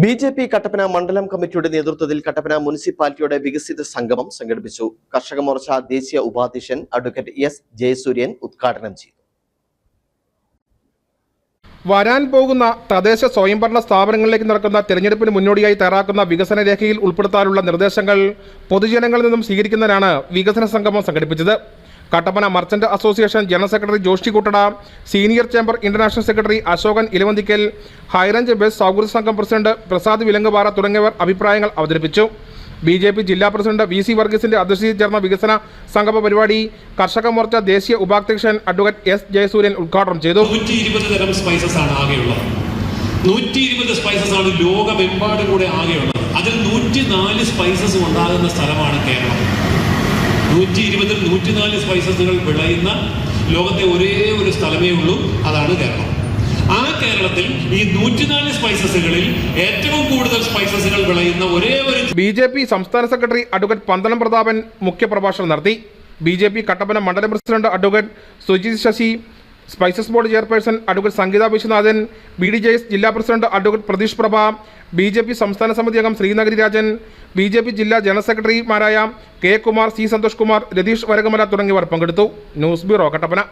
B J P Kattappana മണ്ഡലം കമ്മിറ്റിയുടെ നേതൃത്വത്തിൽ കട്ടപ്പന മുനിസിപ്പാലിറ്റിയുടെ വികസിത സംഗമം സംഘടിപ്പിച്ചു. കർഷക മോർച്ച ദേശീയ ഉപാധ്യക്ഷൻ അഡ്വക്കേറ്റ് എസ് ജയസൂര്യൻ ഉദ്ഘാടനം ചെയ്തു. വരാൻ പോകുന്ന തദ്ദേശ സ്വയംഭരണ സ്ഥാപനങ്ങളിലേക്ക് നടക്കുന്ന തെരഞ്ഞെടുപ്പിന് മുന്നോടിയായി തയ്യാറാക്കുന്ന വികസന രേഖയിൽ ഉൾപ്പെടുത്താനുള്ള നിർദ്ദേശങ്ങൾ പൊതുജനങ്ങളിൽ നിന്നും സ്വീകരിക്കുന്നതിനാണ് വികസന സംഗമം സംഘടിപ്പിച്ചത്. Kattappana merchant association general secretary Joshy Kuttada senior chamber international secretary Ashokan Elavanthikkal high range bus സൗഹൃദ സംഘം പ്രസിഡന്റ് പ്രസാദ് വിലങ്ങുപാറ തുടങ്ങിയവർ അഭിപ്രായങ്ങൾ അവതരിപ്പിച്ചു. ബി ജെ പി ജില്ലാ പ്രസിഡന്റ് വി സി വർഗീസിന്റെ അധ്യക്ഷതയിൽ ചേർന്ന വികസന സംഗമ പരിപാടി കർഷക മോർച്ച ദേശീയ ഉപാധ്യക്ഷൻ അഡ്വക്കേറ്റ് എസ് ജയസൂര്യൻ ഉദ്ഘാടനം ചെയ്തു. സ്പൈസസ് ആണ് സ്പൈസസ് ആണ് ലോകമെമ്പാടും കൂടെ ആകെയുള്ളത്. അതിൽ നൂറ്റി നാല് സ്പൈസസ് ഉണ്ടാകുന്ന സ്ഥലമാണ് കേരളം. നൂറ്റി ഇരുപതിൽ നൂറ്റിനാല് സ്പൈസസുകൾ വിളയുന്ന ലോകത്തെ ഒരേ ഒരു സ്ഥലമേ ഉള്ളൂ. അതാണ് കേരളം. ആ കേരളത്തിൽ ഈ നൂറ്റിനാല് സ്പൈസസുകളിൽ ഏറ്റവും കൂടുതൽ സ്പൈസസുകൾ വിളയുന്ന ഒരേ ഒരു ബി ജെ പി സംസ്ഥാന സെക്രട്ടറി അഡ്വക്കേറ്റ് പന്തളം പ്രതാപൻ മുഖ്യപ്രഭാഷണം നടത്തി. ബി ജെ പി കട്ടപ്പന മണ്ഡലം president advocate Sujith Sasi spices board chairperson advocate Sangeetha Viswanathan B D J S ജില്ലാ president advocate Pratheesh Prabha B J P സംസ്ഥാന സമിതി അംഗം Sreenagari Rajan B J P ജില്ലാ general സെക്രട്ടറിമാരായ K Kumar C Santhosh Kumar Ratheesh Varakamala തുടങ്ങിയവർ പങ്കെടുത്തു. News bureau Kattappana.